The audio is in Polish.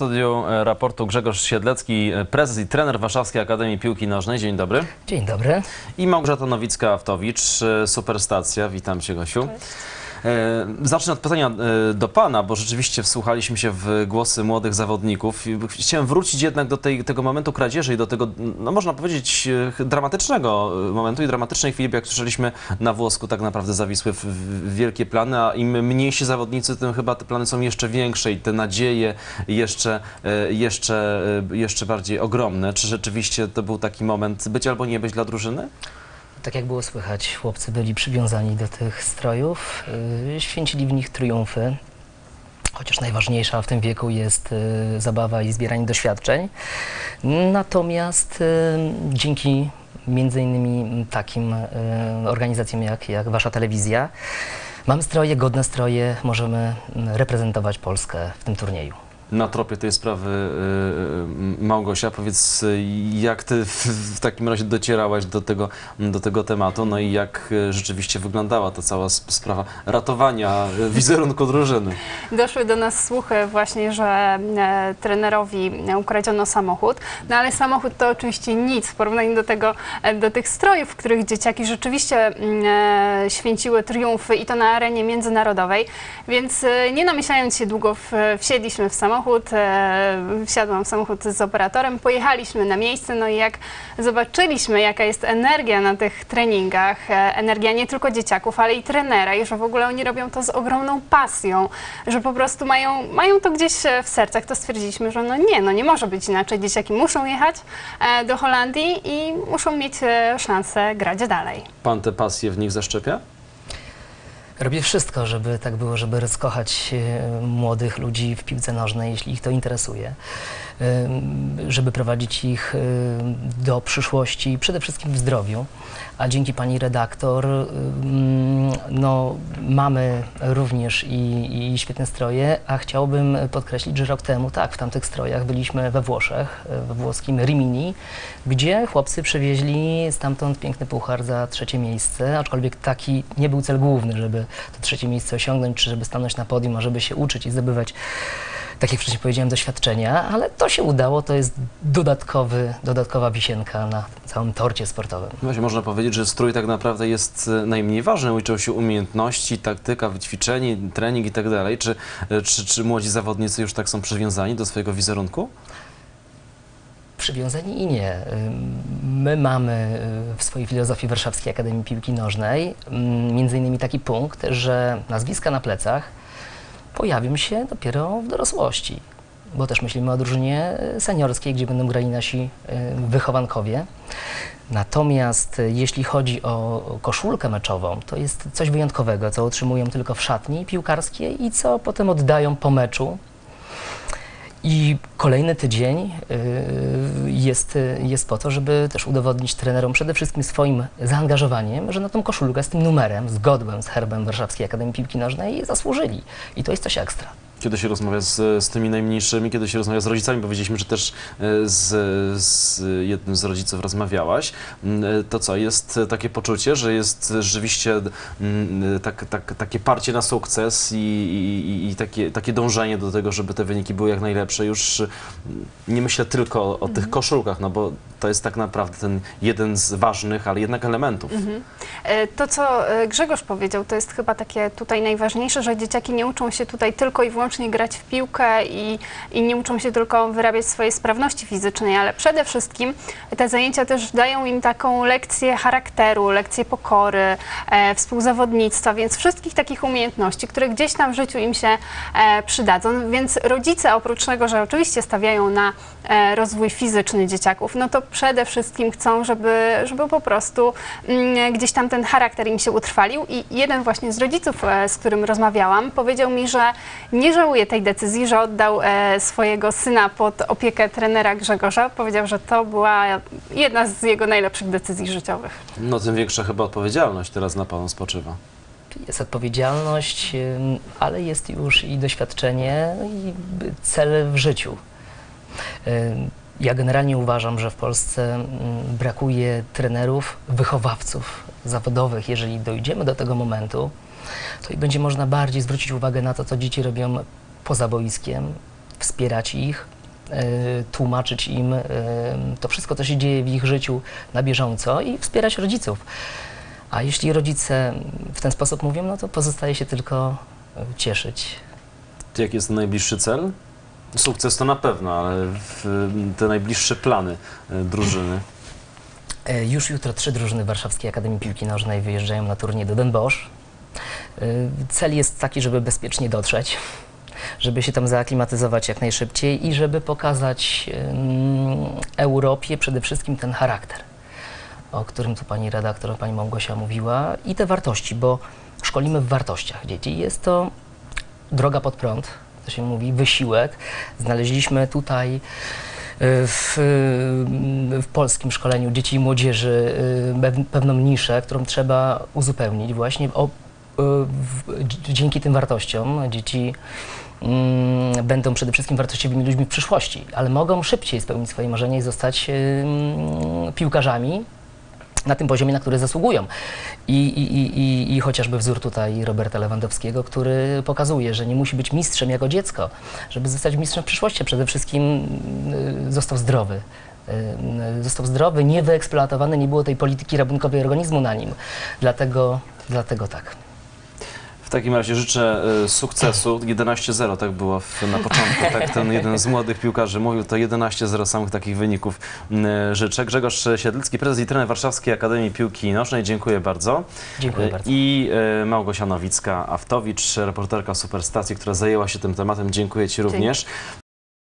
studiu e, raportu Grzegorz Siedlecki, e, prezes i trener Warszawskiej Akademii Piłki Nożnej. Dzień dobry. Dzień dobry. I Małgorzata Nowicka-Aftowicz, e, Superstacja. Witam Cię, Gosiu. E, Zacznę od pytania e, do Pana, bo rzeczywiście wsłuchaliśmy się w głosy młodych zawodników. Chciałem wrócić jednak do tej, tego momentu kradzieży i do tego, no można powiedzieć, e, dramatycznego e, momentu i dramatycznej chwili, jak słyszeliśmy na włosku, tak naprawdę zawisły wielkie plany, a im mniejsi zawodnicy, tym chyba te plany są jeszcze większe i te nadzieje jeszcze, e, jeszcze, e, jeszcze bardziej ogromne. Czy rzeczywiście to był taki moment być albo nie być dla drużyny? Tak jak było słychać, chłopcy byli przywiązani do tych strojów, yy, święcili w nich triumfy. Chociaż najważniejsza w tym wieku jest yy, zabawa i zbieranie doświadczeń. Natomiast yy, dzięki między innymi takim organizacjom jak, jak Wasza Telewizja, mamy stroje, godne stroje, możemy mm, reprezentować Polskę w tym turnieju. Na tropie tej sprawy y, y, Małgosia, powiedz, jak ty w, takim razie docierałaś do tego, do tego tematu, no i jak y, rzeczywiście wyglądała ta cała sp- sprawa ratowania wizerunku drużyny? Doszły do nas słuchy właśnie, że e, trenerowi ukradziono samochód, no ale samochód to oczywiście nic w porównaniu do tego, e, do tych strojów, w których dzieciaki rzeczywiście mm, e, święciły triumfy i to na arenie międzynarodowej, więc nie namyślając się długo wsiedliśmy w samochód, e, wsiadłam w samochód z operatorem, pojechaliśmy na miejsce, no i jak zobaczyliśmy jaka jest energia na tych treningach, e, energia nie tylko dzieciaków, ale i trenera i że w ogóle oni robią to z ogromną pasją, że po prostu mają, mają to gdzieś e, w sercach, to stwierdziliśmy, że no nie, no nie może być inaczej. Dzieciaki muszą jechać do Holandii i muszą mieć szansę grać dalej. Pan te pasje w nich zaszczepia? Robię wszystko, żeby tak było, żeby rozkochać e, młodych ludzi w piłce nożnej, jeśli ich to interesuje, Ym, żeby prowadzić ich ym, do przyszłości, przede wszystkim w zdrowiu. A dzięki pani redaktor, no, mamy również i, i świetne stroje, a chciałbym podkreślić, że rok temu, tak, w tamtych strojach byliśmy we Włoszech, e, we włoskim Rimini, gdzie chłopcy przywieźli stamtąd piękny puchar za trzecie miejsce, aczkolwiek taki nie był cel główny, żeby to trzecie miejsce osiągnąć, czy żeby stanąć na podium, a żeby się uczyć i zdobywać, tak jak wcześniej powiedziałem, doświadczenia, ale to się udało, to jest dodatkowy, dodatkowa wisienka na całym torcie sportowym. Właśnie można powiedzieć, że strój tak naprawdę jest e, najmniej ważny. Uczą się umiejętności, taktyka, wyćwiczenie, trening i tak dalej. Czy, e, czy, czy młodzi zawodnicy już tak są przywiązani do swojego wizerunku? Przywiązani i nie. My mamy y, w swojej filozofii Warszawskiej Akademii Piłki Nożnej ym, między innymi taki punkt, że nazwiska na plecach pojawią się dopiero w dorosłości, bo też myślimy o drużynie y, seniorskiej, gdzie będą grali nasi y, wychowankowie. Natomiast jeśli chodzi o koszulkę meczową, to jest coś wyjątkowego, co otrzymują tylko w szatni piłkarskiej i co potem oddają po meczu i kolejny tydzień y, jest, jest po to, żeby też udowodnić trenerom przede wszystkim swoim zaangażowaniem, że na tą koszulkę z tym numerem, z godłem, z herbem Warszawskiej Akademii Piłki Nożnej zasłużyli. I to jest coś ekstra. Kiedy się rozmawia z, z tymi najmniejszymi, kiedy się rozmawia z rodzicami, powiedzieliśmy, że też e, z, z jednym z rodziców rozmawiałaś, m, e, to co, jest takie poczucie, że jest rzeczywiście m, tak, tak, takie parcie na sukces i, i, i takie, takie dążenie do tego, żeby te wyniki były jak najlepsze. Już m, nie myślę tylko o, o tych koszulkach, no bo to jest tak naprawdę ten jeden z ważnych, ale jednak elementów. E, To, co e, Grzegorz powiedział, to jest chyba takie tutaj najważniejsze, że dzieciaki nie uczą się tutaj tylko i wyłącznie grać w piłkę i, i nie uczą się tylko wyrabiać swojej sprawności fizycznej, ale przede wszystkim te zajęcia też dają im taką lekcję charakteru, lekcję pokory, e, współzawodnictwa, więc wszystkich takich umiejętności, które gdzieś tam w życiu im się e, przydadzą. Więc rodzice oprócz tego, że oczywiście stawiają na e, rozwój fizyczny dzieciaków, no to przede wszystkim chcą, żeby, żeby po prostu mm, gdzieś tam ten charakter im się utrwalił. I jeden właśnie z rodziców, e, z którym rozmawiałam, powiedział mi, że nie żałuje tej decyzji, że oddał e, swojego syna pod opiekę trenera Grzegorza. Powiedział, że to była jedna z jego najlepszych decyzji życiowych. No tym większa chyba odpowiedzialność teraz na Panu spoczywa. Jest odpowiedzialność, ale jest już i doświadczenie, i cel w życiu. Ja generalnie uważam, że w Polsce mm, brakuje trenerów, wychowawców zawodowych. Jeżeli dojdziemy do tego momentu, to będzie można bardziej zwrócić uwagę na to, co dzieci robią poza boiskiem wspierać ich, e, tłumaczyć im e, to wszystko, co się dzieje w ich życiu na bieżąco i wspierać rodziców. A jeśli rodzice w ten sposób mówią, no to pozostaje się tylko cieszyć. Jaki jest najbliższy cel? Sukces to na pewno, ale te najbliższe plany e, drużyny. E, Już jutro trzy drużyny Warszawskiej Akademii Piłki Nożnej wyjeżdżają na turniej do Den Bosch. E, Cel jest taki, żeby bezpiecznie dotrzeć, żeby się tam zaaklimatyzować jak najszybciej i żeby pokazać Europie przede wszystkim ten charakter, o którym tu pani redaktor, pani Małgosia mówiła i te wartości, bo szkolimy w wartościach dzieci. Jest to droga pod prąd, to się mówi, wysiłek. Znaleźliśmy tutaj y, w, y, w polskim szkoleniu dzieci i młodzieży y, pew- pewną niszę, którą trzeba uzupełnić właśnie o, dzięki tym wartościom. Dzieci mm, będą przede wszystkim wartościowymi ludźmi w przyszłości, ale mogą szybciej spełnić swoje marzenia i zostać piłkarzami na tym poziomie, na który zasługują. I, i, i, i, chociażby wzór tutaj Roberta Lewandowskiego, który pokazuje, że nie musi być mistrzem jako dziecko, żeby zostać mistrzem w przyszłości. Przede wszystkim y, został zdrowy. Y, Został zdrowy, niewyeksploatowany, nie było tej polityki rabunkowej organizmu na nim. Dlatego, dlatego tak. W takim razie życzę e, sukcesu. 11-0 tak było w, na początku. Tak ten jeden z młodych piłkarzy mówił, to 11-0 samych takich wyników życzę. Grzegorz Siedlicki, prezes i trener Warszawskiej Akademii Piłki Nożnej. Dziękuję bardzo. Dziękuję E, bardzo. I e, Małgosia Nowicka-Aftowicz, reporterka Superstacji, która zajęła się tym tematem. Dziękuję Ci również.